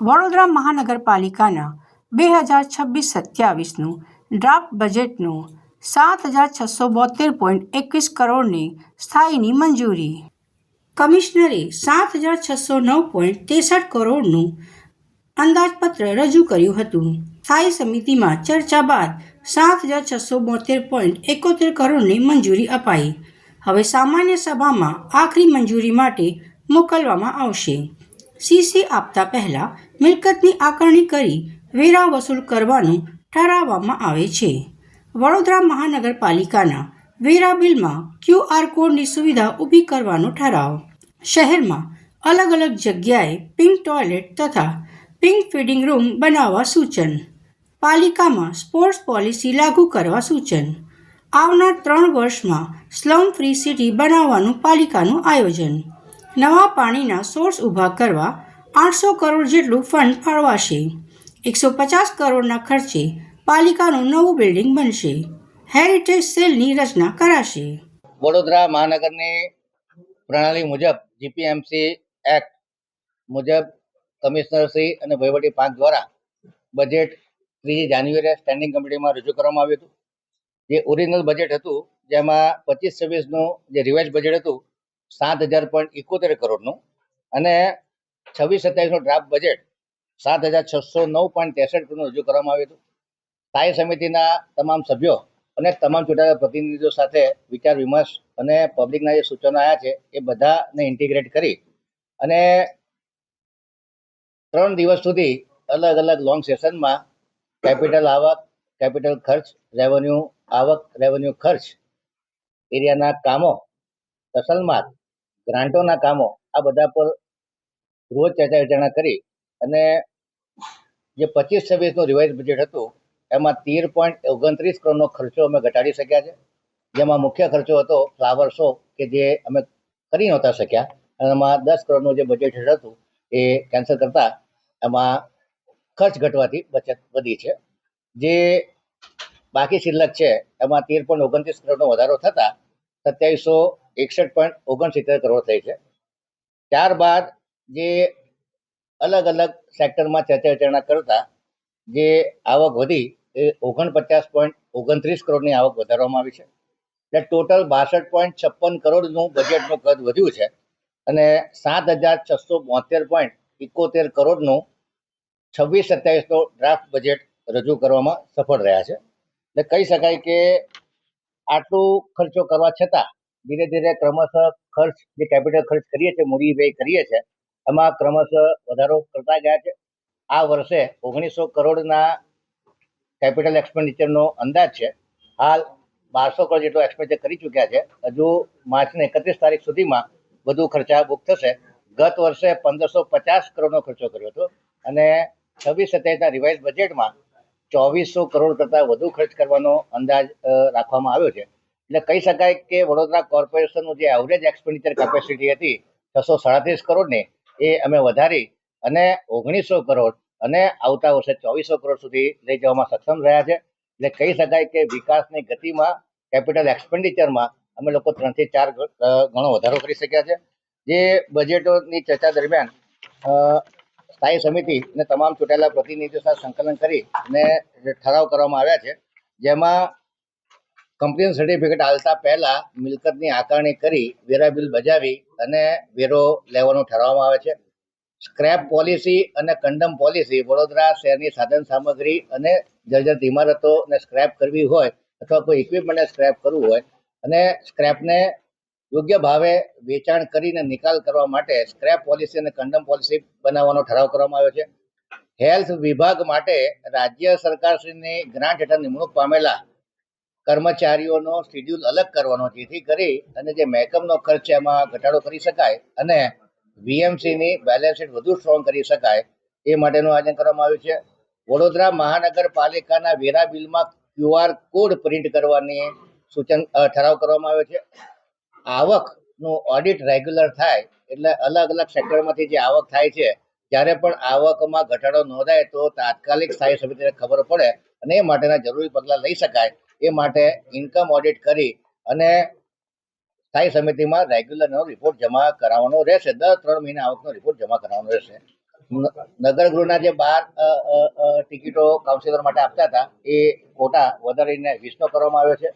વડોદરા મહાનગરપાલિકાના બે હજાર છવ્વીસ સત્યાવીસનું ડ્રાફ્ટ બજેટનું સાત હજાર છસો બોતેર પોઈન્ટ એકવીસ કરોડની સ્થાયીની મંજૂરી. કમિશનરે સાત હજાર છસો નવ પોઈન્ટ ત્રેસઠ કરોડનું અંદાજપત્ર રજૂ કર્યું હતું. સ્થાયી સમિતિમાં ચર્ચા બાદ સાત હજાર છસો બોતેર પોઈન્ટ એકોતેર કરોડની મંજૂરી અપાઈ. હવે સામાન્ય સભામાં આખરી મંજૂરી માટે મોકલવામાં આવશે. સીસી આપતા પહેલા મિલકતની આકારણી કરી વેરા વસૂલ કરવાનું ઠરાવવામાં આવે છે. વડોદરા મહાનગરપાલિકાના વેરા બિલમાં ક્યુઆર કોડની સુવિધા ઊભી કરવાનો ઠરાવ. શહેરમાં અલગ અલગ જગ્યાએ પિંક ટોયલેટ તથા પિંક ફીડિંગ રૂમ બનાવવા સૂચન. પાલિકામાં સ્પોર્ટ્સ પોલિસી લાગુ કરવા સૂચન. આવનાર ત્રણ વર્ષમાં સ્લમ ફ્રી સિટી બનાવવાનું પાલિકાનું આયોજન. નવા પાણીના સોર્સ ઊભા કરવા આઠસો કરોડ જેટલું ફંડ ફાળવાશે. એકસો પચાસ કરોડના ખર્ચે પાલિકાનું નવું બિલ્ડિંગ બનશે. હેરિટેજ સેલની રચના કરાશે. વડોદરા મહાનગરની પ્રણાલી મુજબ જીપીએમસી એક્ટ મુજબ કમિશનરશ્રી અને વહીવટી પાંચ દ્વારા બજેટ ત્રીજી જાન્યુઆરીએ સ્ટેન્ડિંગ કમિટીમાં રજૂ કરવામાં આવ્યું હતું. જે ઓરિજિનલ બજેટ હતું, જેમાં પચીસ છવ્વીસનું જે રિવાઇઝ બજેટ હતું, સાત હજાર પોઈન્ટ એકોતેર કરોડનું અને છવ્વીસ સત્યાવીસનું ડ્રાફ્ટ બજેટ સાત હજાર છસો નવ પોઈન્ટ ત્રેસઠ કરોડનું રજૂ કરવામાં આવ્યું હતું. સ્થાયી સમિતિના તમામ સભ્યો અને તમામ ચૂંટાયેલા પ્રતિનિધિઓ સાથે વિચાર વિમર્શ અને પબ્લિકના જે સૂચનો આવ્યા છે એ બધાને ઇન્ટિગ્રેટ કરી અને ત્રણ દિવસ સુધી અલગ અલગ લોંગ સેશનમાં કેપિટલ આવક કેપિટલ ખર્ચ રેવન્યુ આવક રેવન્યુ ખર્ચ, એરિયાના કામો તસલમાત ગ્રાન્ટોના કામો, આ બધા પર રોજ ચર્ચા વિચારણા કરી અને જે પચીસ છવ્વીસનું રિવાઇઝ બજેટ હતું, એમાં તેર પોઈન્ટ ઓગણત્રીસ કરોડનો ખર્ચો અમે ઘટાડી શક્યા છે. જેમાં મુખ્ય ખર્ચો હતો ફ્લાવર શો કે જે અમે કરી નહોતા શક્યા. અને એમાં દસ કરોડનું જે બજેટ હતું, એ કેન્સલ કરતા એમાં ખર્ચ ઘટવાથી બચત વધી છે. જે બાકી શિલ્લક છે, એમાં તેર પોઈન્ટ ઓગણત્રીસ કરોડનો વધારો થતાં સત્યાવીસો એકસઠ પોઈન્ટ ઓગણસિત્તેર કરોડ થઈ છે. ત્યારબાદ જે અલગ અલગ સેક્ટરમાં ચર્ચા વિચારણા કરતા જે આવક વધી એ ઓગણપચાસ પોઈન્ટ ઓગણત્રીસ કરોડની આવક વધારવામાં આવી છે. એટલે ટોટલ બાસઠ પોઈન્ટ છપ્પન કરોડનું બજેટનું કદ વધ્યું છે અને સાત હજાર છસો બોતેર પોઈન્ટ ઇકોતેર કરોડનું છવ્વીસ સત્યાવીસનો ડ્રાફ્ટ બજેટ રજૂ કરવામાં સફળ રહ્યા છે. એટલે કહી શકાય કે આટલું ખર્ચો કરવા છતાં ધીરે ધીરે ક્રમશઃ ખર્ચ, જે કેપિટલ ખર્ચ કરીએ છીએ મૂડી વ્યય કરીએ છીએ એમાં ક્રમશઃ વધારો કરતા ગયા છે. આ વર્ષે ઓગણીસો કરોડના કેપિટલ એક્સપેન્ડિચરનો અંદાજ છે. હાલ બારસો કરોડ જેટલો એક્સપેન્ડિચર કરી ચૂક્યા છે. હજુ માર્ચની એકત્રીસ તારીખ સુધીમાં વધુ ખર્ચા બુક થશે. ગત વર્ષે પંદરસો પચાસ કરોડનો ખર્ચો કર્યો હતો અને છવ્વીસ સત્યાવીસના રિવાઇઝ બજેટમાં ચોવીસો કરોડ કરતાં વધુ ખર્ચ કરવાનો અંદાજ રાખવામાં આવ્યો છે. એટલે કહી શકાય કે વડોદરા કોર્પોરેશનનું જે એવરેજ એક્સપેન્ડિચર કેપેસિટી હતી, છસો સાડત્રીસ કરોડની એ અમે વધારી અને ઓગણીસો કરોડ અને આવતા વર્ષે ચોવીસો કરોડ સુધી લઈ જવામાં સક્ષમ રહ્યા છે. એટલે કહી શકાય કે વિકાસની ગતિમાં કેપિટલ એક્સપેન્ડિચરમાં અમે લોકો ત્રણથી ચાર ગણો વધારો કરી શક્યા છે. જે બજેટોની ચર્ચા દરમિયાન સ્થાયી સમિતિ અને તમામ ચૂંટાયેલા પ્રતિનિધિઓ સાથે સંકલન કરી અને ઠરાવ કરવામાં આવ્યા છે. જેમાં કંપની સર્ટિફિકેટ આલતા પહેલા મિલકતની આકારણી કરી વેરા બિલ બજાવી અને વેરો લેવાનું ઠરાવવામાં આવે છે. સ્ક્રેપ પોલિસી અને કંડમ પોલિસી વડોદરા શહેરની સાધન સામગ્રી અને જર્જરિત ઇમારતોને સ્ક્રેપ કરવી હોય અથવા કોઈ ઇક્વિપમેન્ટને સ્ક્રેપ કરવું હોય અને સ્ક્રેપને યોગ્ય ભાવે વેચાણ કરીને નિકાલ કરવા માટે સ્ક્રેપ પોલિસી અને કંડમ પોલિસી બનાવવાનો ઠરાવ કરવામાં આવ્યો છે. હેલ્થ વિભાગ માટે રાજ્ય સરકારશ્રીની ગ્રાન્ટ હેઠળ નિમણૂક પામેલા કર્મચારીઓનો શેડ્યુલ અલગ કરવાનો જેથી કરી અને જે મહેકમનો ખર્ચ એમાં ઘટાડો કરી શકાય અને વીએમસીની બેલેન્સ શીટ વધુ સ્ટ્રોંગ કરી શકાય એ માટેનું આયોજન કરવામાં આવ્યું છે. વડોદરા મહાનગરપાલિકાના વેરા બિલમાં ક્યુઆર કોડ પ્રિન્ટ કરવાની સૂચન ઠરાવ કરવામાં આવ્યો છે. આવકનું ઓડિટ રેગ્યુલર થાય એટલે અલગ અલગ સેક્ટરમાંથી જે આવક થાય છે, જ્યારે પણ આવકમાં ઘટાડો નોંધાય તો તાત્કાલિક સ્થાયી સમિતિને ખબર પડે અને એ માટેના જરૂરી પગલાં લઈ શકાય. એ માટે ઇન્કમ ઓડિટ કરી અને સ્થાયી સમિતિમાં રેગ્યુલરનો રિપોર્ટ જમા કરાવવાનો રહેશે. દર ત્રણ મહિને આવકનો રિપોર્ટ જમા કરાવવાનો રહેશે. નગર ગૃહના જે બાર ટિકિટો કાઉન્સિલર માટે આપતા હતા, એ કોટા વધારીને વીસનો કરવામાં આવ્યો છે.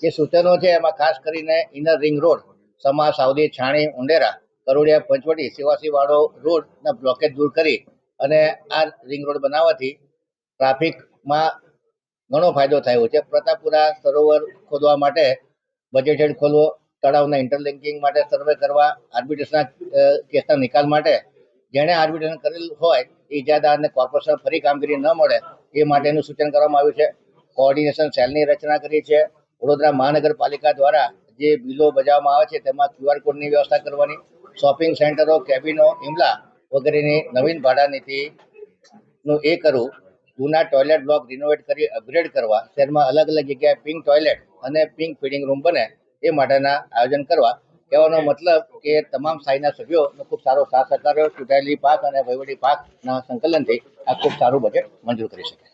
જે સૂચનો છે એમાં ખાસ કરીને ઇનર રિંગ રોડ સમા, સાઉદી, છાણી, ઉંડેરા, કરોડિયા, પંચવટી સેવાસીવાળો રોડના બ્લોકેજ દૂર કરી અને આ રિંગ રોડ બનાવવાથી ટ્રાફિકમાં ઘણો ફાયદો થયો છે. પ્રતાપપુરા સરોવર ખોદવા માટે બજેટેડ ખોલવો, તળાવના ઇન્ટરલિંકિંગ માટે સર્વે કરવા આર્બિટ્રેશનના કેસના નિકાલ માટે જેણે આર્બિટ્રેશન કરેલું હોય, એ ઇજાદારને કોર્પોરેશન ફરી કામગીરી ન મળે એ માટેનું સૂચન કરવામાં આવ્યું છે. કોઓર્ડિનેશન સેલની રચના કરી છે. વડોદરા મહાનગરપાલિકા દ્વારા જે બિલો બજાવવામાં આવે છે, તેમાં ક્યુઆર કોડની વ્યવસ્થા કરવાની શોપિંગ સેન્ટરો કેબિનો ઇમલા વગેરેની નવીન ભાડા નીતિનું એ કરવું જૂના ટોયલેટ બ્લોક રિનોવેટ કરી અપગ્રેડ કરવા શહેરમાં અલગ અલગ જગ્યાએ પિંક ટોયલેટ અને પિંક ફીડિંગ રૂમ બને એ માટેના આયોજન કરવા. કહેવાનો મતલબ કે તમામ સાઈના સભ્યોનો ખૂબ સારો સાથ સહકાર રહ્યો. ચૂંટાયેલી પાક અને વહીવટી પાકના સંકલનથી આ ખૂબ સારું બજેટ મંજૂર કરી શકે